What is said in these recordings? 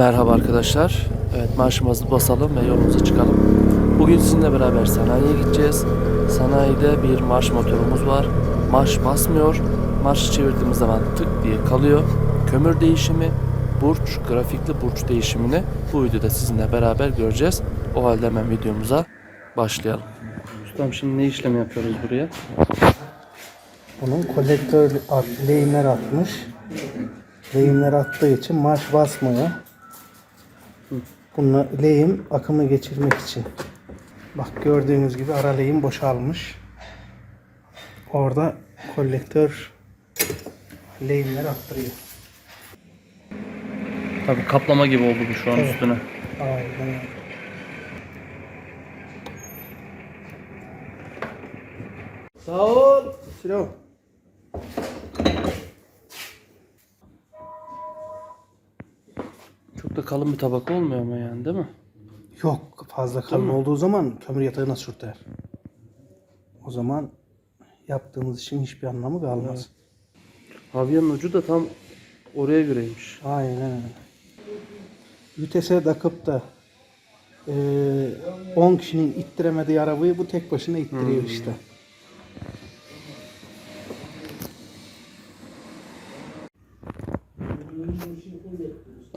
Merhaba arkadaşlar. Evet marşımızı basalım ve yolumuza çıkalım. Bugün sizinle beraber sanayiye gideceğiz. Sanayide bir marş motorumuz var. Marş basmıyor. Marşı çevirdiğimiz zaman tık diye kalıyor. Kömür değişimi, burç, grafikli burç değişimini bu videoda sizinle beraber göreceğiz. O halde hemen videomuza başlayalım. Ustam şimdi ne işlem yapıyoruz buraya? Bunun kolektör at, lehimler atmış. Lehimler attığı için marş basmıyor. Bununla lehim akımı geçirmek için. Bak gördüğünüz gibi ara lehim boşalmış. Orada kolektör lehimler attırıyor. Tabii kaplama gibi oldu bu şu an Evet. üstüne. Aynen. Sağ ol. Silo. Çok da kalın bir tabaka olmuyor ama yani değil mi? Yok fazla kalın olduğu zaman kömür yatağına sürter. O zaman yaptığımız işin hiçbir anlamı kalmaz. Havyanın ucu da tam oraya göreymiş. Aynen öyle. Vitese takıp da eee, 10 kişinin ittiremediği arabayı bu tek başına ittiriyor işte.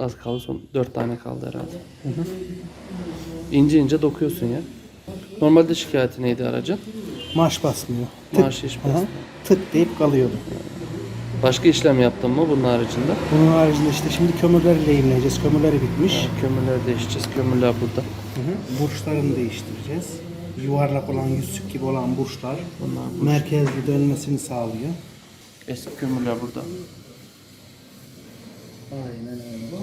Az kaldı son 4 tane kaldı herhalde. İnce ince dokuyorsun ya. Normalde şikayeti neydi aracın? Marş basmıyor. Marş hiç Aha, basmıyor. tık deyip kalıyordu. Başka işlem yaptın mı bunun haricinde? Bunun haricinde işte şimdi kömürleri lehimleyeceğiz. Kömürleri bitmiş. Kömürler değişeceğiz. Kömürler burada. Hı hı. Burçlarını değiştireceğiz. Yuvarlak olan, yüzsük gibi olan burçlar merkezli dönmesini sağlıyor. Eski kömürler burada. Aynen öyle.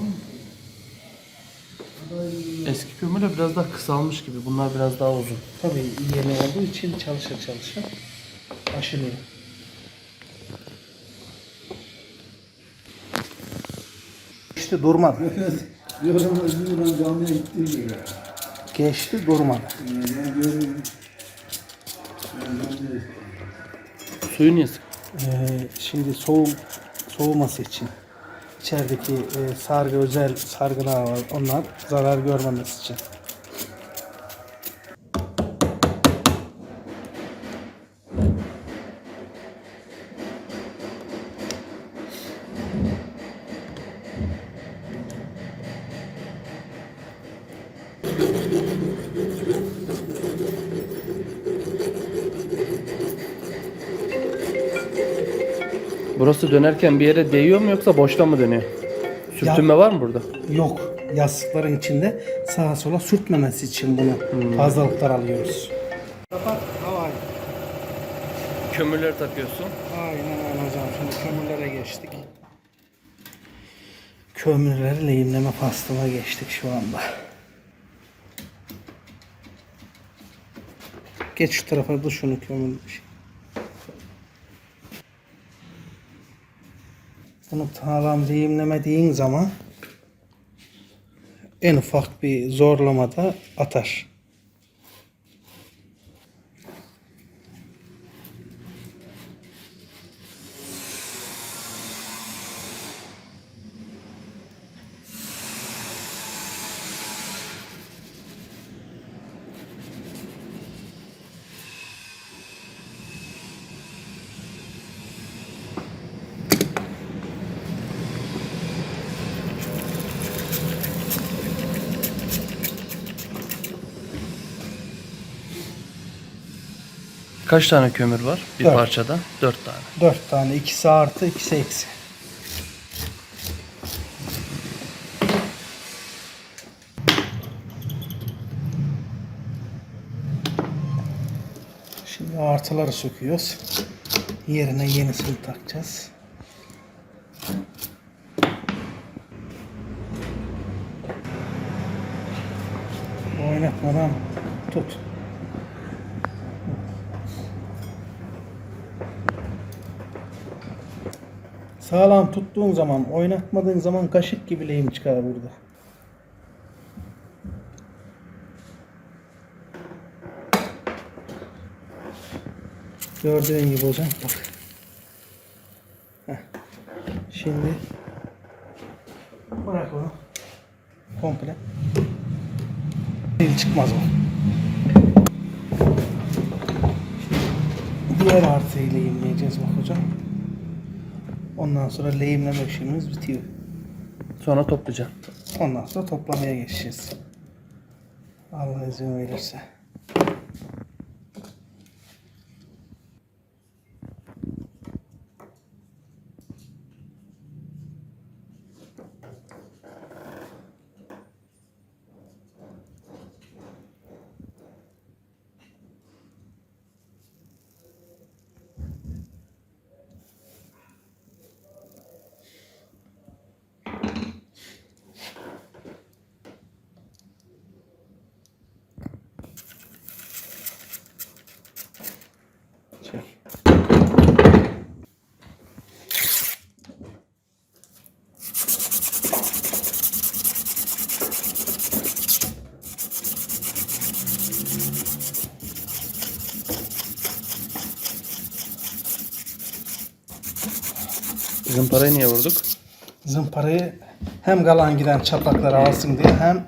Eski kömürler biraz daha kısalmış gibi. Bunlar biraz daha uzun. Tabii yeni olduğu için çalışır çalışır aşınıyor. İşte durmadı. Diyorum İzmir'den camiye gittiği gibi. Geçti durmadı. Ben camiye Suyu niye sık? Ee, şimdi soğuk soğuması için içerideki e, sargı özel sargılar var. Onlar zarar görmemesi için. Burası dönerken bir yere değiyor mu yoksa boşta mı dönüyor? Sürtünme var mı burada? Yok. Yastıkların içinde sağa sola sürtmemesi için bunu fazlalıklar alıyoruz. Kapat havayı. Kömürleri takıyorsun. Aynen öyle hocam. Şimdi kömürlere geçtik. Kömürleri lehimleme faslına geçtik şu anda. Geç şu tarafa da şunu kömür. Bunu sağlam lehimlemediğin zaman en ufak bir zorlamada atar. Kaç tane kömür var bir Dört. parçada? 4 tane. Dört tane. ikisi artı, ikisi eksi. Şimdi artıları söküyoruz. Yerine yenisini takacağız. Oynatmadan tut. Sağlam tuttuğun zaman, oynatmadığın zaman kaşık gibi lehim çıkar burada. Gördüğün gibi hocam bak. Şimdi bırak onu. komple. Değil çıkmaz o. Diğer artıyı lehimleyeceğiz bak hocam. Ondan sonra lehimleme işimiz bitiyor. Sonra toplayacağım. Ondan sonra toplamaya geçeceğiz. Allah izin verirse. Zımparayı niye vurduk? Zımparayı hem galan giden çatlakları alsın diye hem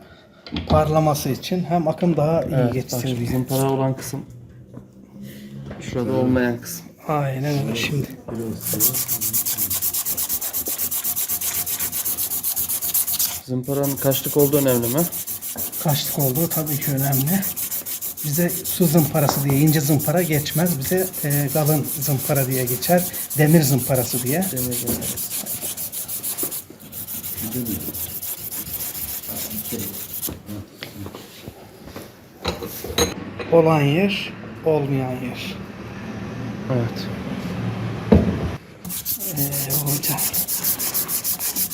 parlaması için hem akım daha iyi Evet, geçsin diye. zımpara olan kısım. Şurada olmayan kısım. Aynen öyle şimdi. Zımparanın kaçlık olduğu önemli mi? Kaçlık olduğu tabii ki önemli. Bize su zımparası diye ince zımpara geçmez. Bize e, kalın zımpara diye geçer. Demir zımparası diye. Demir zımparası. Olan yer, olmayan yer. Evet. Ee, hocam.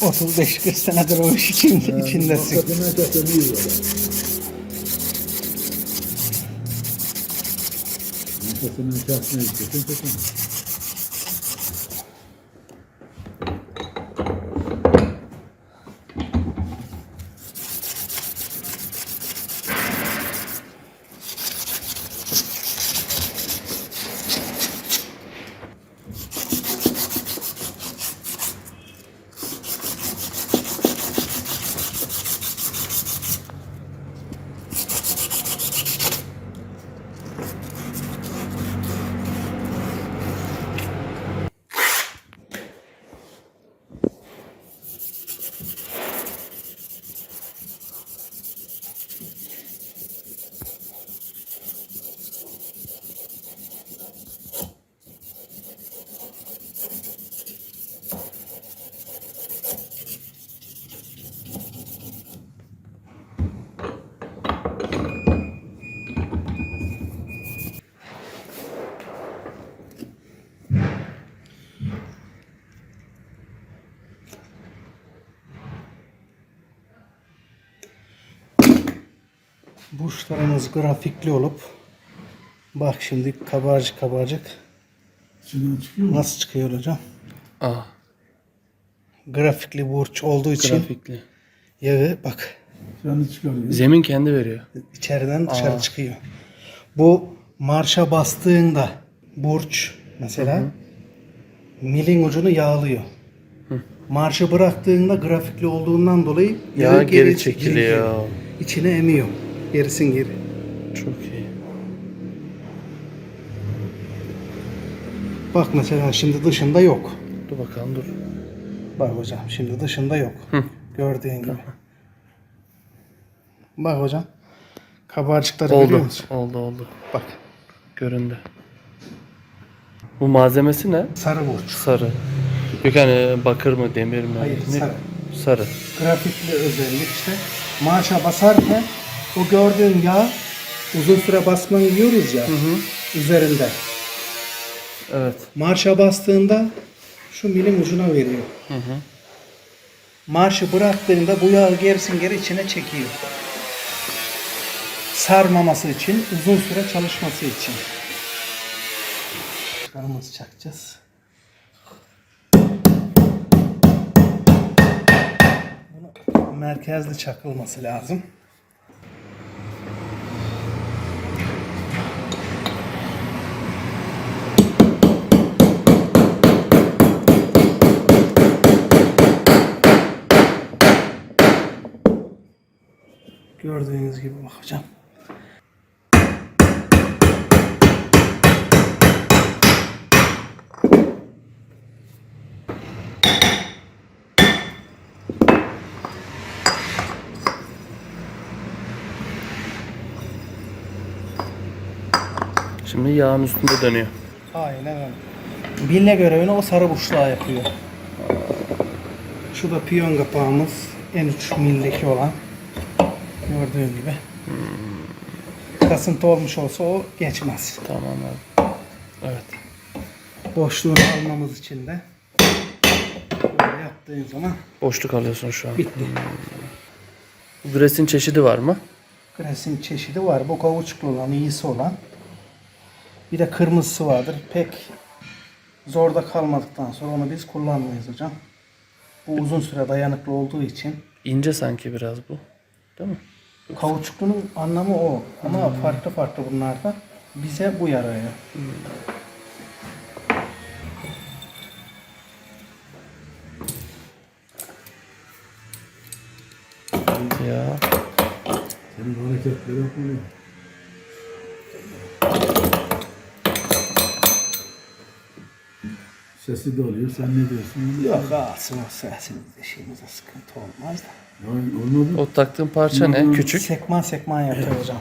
35-40 senedir o iş için, içindesin. Hakikaten şahsına. Hakikaten. Burçlarımız grafikli olup bak şimdi kabarcık kabarcık İçinden çıkıyor mu? nasıl çıkıyor hocam? Aa, Grafikli burç olduğu için grafikli. yağı bak çıkarıyor. Zemin kendi veriyor. içeriden dışarı Aa. çıkıyor. Bu marşa bastığında burç mesela milin ucunu yağlıyor. Marşı bıraktığında grafikli olduğundan dolayı Yağ geri çekiliyor. İçine emiyor. Gerisin geri. Çok iyi. Bak mesela şimdi dışında yok. Dur bakalım dur. Bak hocam şimdi dışında yok. Hı. Gördüğün gibi. Bak hocam. Kabarcıkları görüyor Oldu. musun? Oldu oldu. Bak. Göründü. Bu malzemesi ne? Sarı burç. Sarı. Yok hani bakır mı demir mi? Hayır, Ne? sarı. Sarı. Grafikli özellik işte. Marşa basarken o gördüğün yağ uzun süre basmanı yiyoruz ya üzerinde. Evet. Marşa bastığında şu milim ucuna veriyor. Hı hı. Marşı bıraktığında bu yağı gerisin geri içine çekiyor. Sarmaması için, uzun süre çalışması için. Çıkarımızı çakacağız. Merkezli çakılması lazım. Gördüğünüz gibi bak hocam. Şimdi yağın üstünde dönüyor. Aynen öyle. Bilne görevini o sarı burçluğa yapıyor. Şu da piyon kapağımız. En 3 mildeki olan. Gördüğün gibi. Kasıntı olmuş olsa o geçmez. Tamam abi. Evet. Boşluğunu almamız için de böyle yaptığın zaman Boşluk alıyorsun şu an. bitti. Bu Gresin çeşidi var mı? Gresin çeşidi var. Bu kavuçuklu olan, iyisi olan. Bir de kırmızısı vardır. Pek zorda kalmadıktan sonra onu biz kullanmayız hocam. Bu uzun süre dayanıklı olduğu için İnce sanki biraz bu. Değil mi? Kauçuklunun anlamı o. Ama farklı farklı bunlarda. Bize bu yarıyor. Ya. Senin hareketleri yapmıyor. Sesi de oluyor. Sen ne diyorsun? Yok alsın o sesimizde şeyimize sıkıntı olmaz da. Yani olmadı. O taktığın parça ne? Küçük. Sekman sekman yapıyor hocam.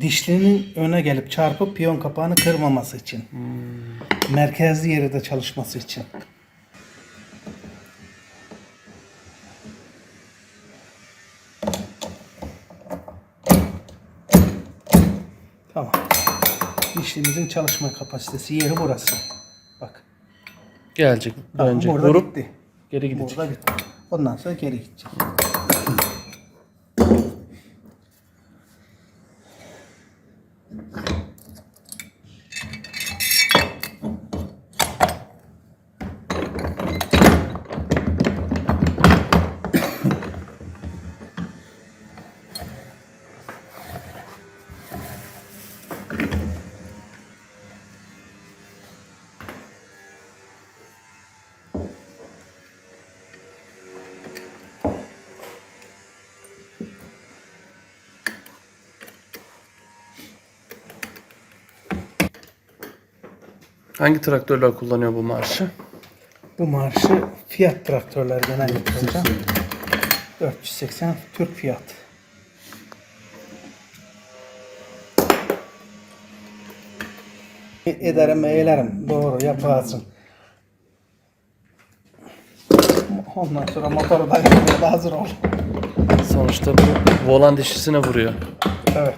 Dişlinin öne gelip çarpıp piyon kapağını kırmaması için. Merkezli yeri de çalışması için. Tamam. Dişlimizin çalışma kapasitesi yeri burası. Gelecek. Dönecek. burada Vurup bitti. geri gidecek. Burada bitti. Ondan sonra geri gidecek. Hangi traktörler kullanıyor bu marşı? Bu marşı Fiat traktörler genellikle hocam. 480 Türk Fiat. Ederim eylerim. Doğru yaparsın. Ondan sonra motoru da hazır ol. Sonuçta bu volan dişlisine vuruyor. Evet.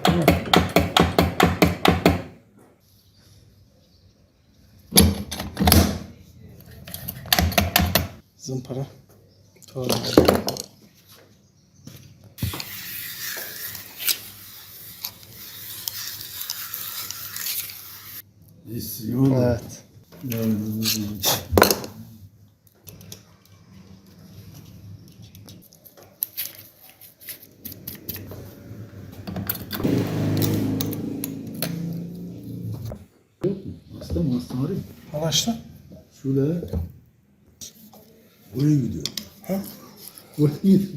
Zımpara. Doğru. İstiyor. Evet. Hasta mı? Hasta arayayım. Ulaştı. Şurada. Buraya gidiyor. Ha? Buraya gidiyor.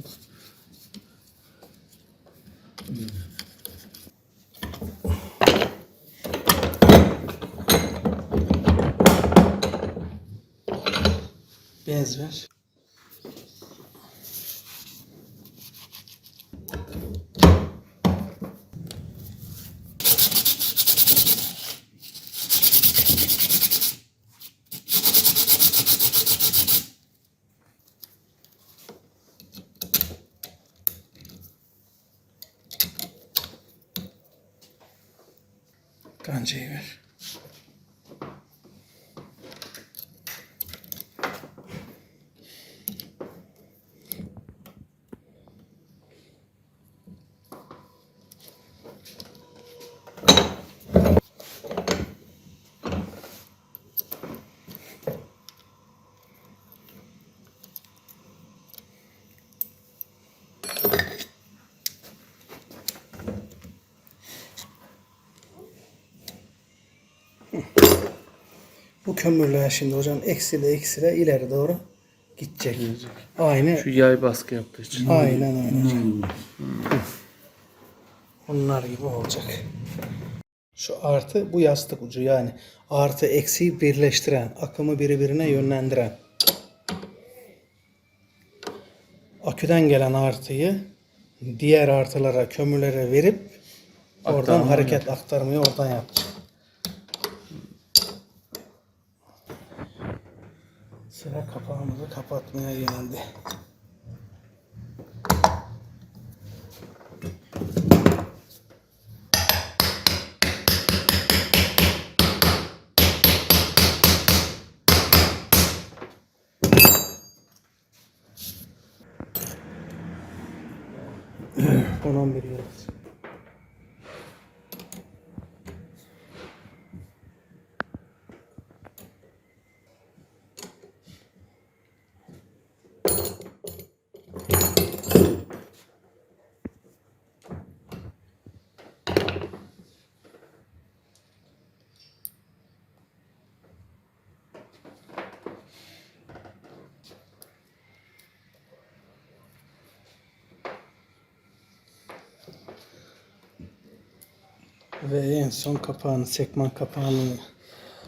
Bez ver. Kancayı ver. Bu kömürler şimdi hocam eksile eksile ileri doğru gidecek. Aynı Şu yay baskı yaptığı için. aynen öyle hocam. Onlar gibi olacak. Şu artı bu yastık ucu yani artı eksiği birleştiren, akımı birbirine yönlendiren. Aküden gelen artıyı diğer artılara, kömürlere verip oradan Aktarma hareket aktarmayı oradan yapacak. Kapatmaya geldi. On on Ve en son kapağını, sekman kapağının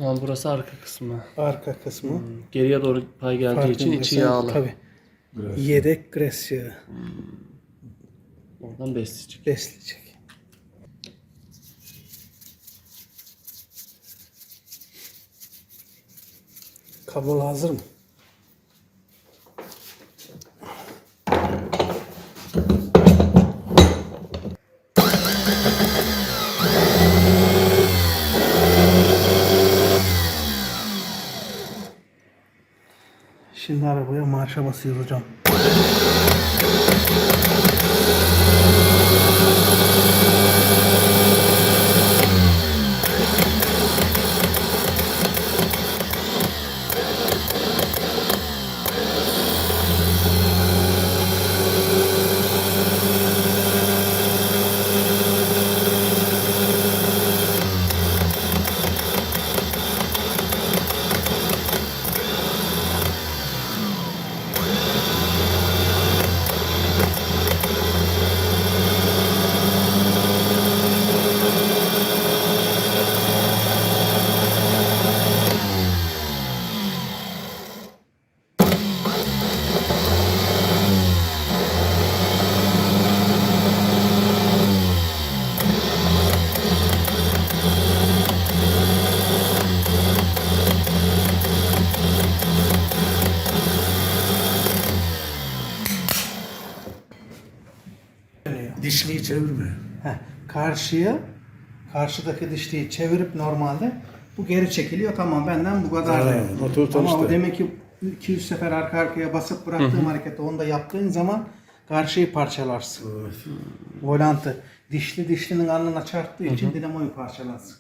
Yani burası arka kısmı. arka kısmı. Geriye doğru pay geldiği için içi Farkındaysan, yağlı. Tabii. Yedek gres yağı Oradan besleyecek. besleyecek. Kablo hazır mı? Şimdi arabaya marşa basıyoruz hocam. Dişliyi çevirme. Heh, karşıya karşıdaki dişliği çevirip normalde bu geri çekiliyor. Tamam benden bu kadar. Ha, oturdu Ama o demek ki 200 sefer arka arkaya basıp bıraktığım hareketi onu da yaptığın zaman karşıyı parçalarsın. Volantı dişli dişlinin alnına çarptığı için dinamoyu parçalarsın.